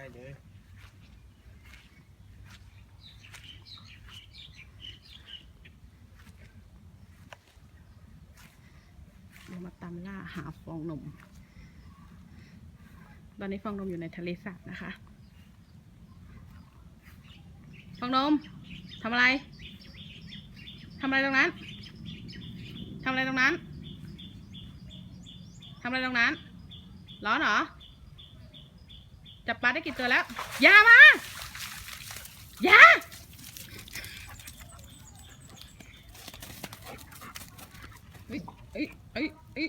ล้เลยเรามาตามล่าหาฟองนม ตอนนี้ฟองนมอยู่ในทะเลสาบนะคะ ฟองนมทำอะไร ทำอะไรตรงนั้น ทำอะไรตรงนั้น ทำอะไรตรงนั้น ร้อนเหรอ จับปลาได้กี่ตัวแล้ว อย่ามา อย่าเอ้ยเอ้ยเอ้ยเอ้ย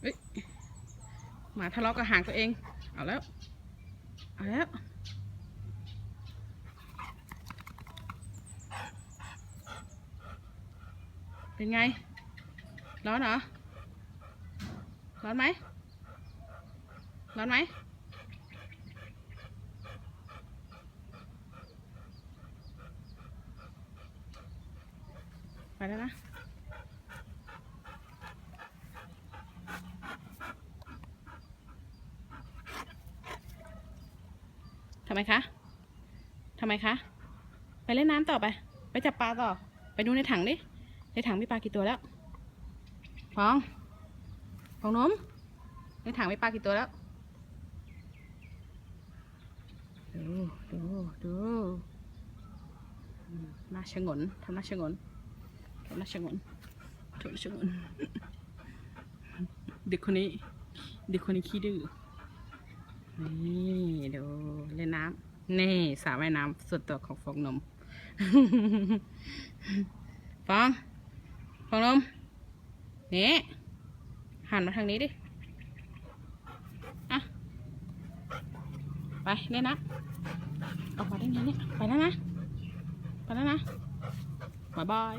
เอ้ยหมาทะเลาะกับหางตัวเอง เอาแล้ว เอาแล้วเป็นไง ร้อนเหรอ ร้อนไหมร้อนไหมไปแล้วนะทำไมคะ ทำไมคะ ไปเล่นน้ำต่อไป ไปจับปลาต่อ ไปดูในถังดิ ในถังมีปลากี่ตัวแล้วฟอง ฟองนมในถังมีปลากี่ตัวแล้ว ดูดูดูหน้าชงนทำหน้าชงนทำหน้าชงนทำหน้าชงนเด็กคนนี้ เด็กคนนี้ขี้ดื้อ นี่ดูเล่นน้ำนี่สระว่ายน้ำส่วนตัวของฟองนม ฟอง ฟองนมนี่ หันมาทางนี้ดิ อะ ไปเล่นนะ ออกมาได้ไงเนี่ย ไปแล้วนะ ไปแล้วนะบายบาย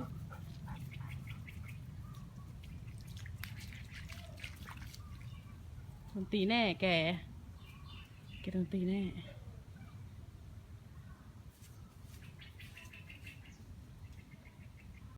โดนตีแน่แก แกโดนตีแน่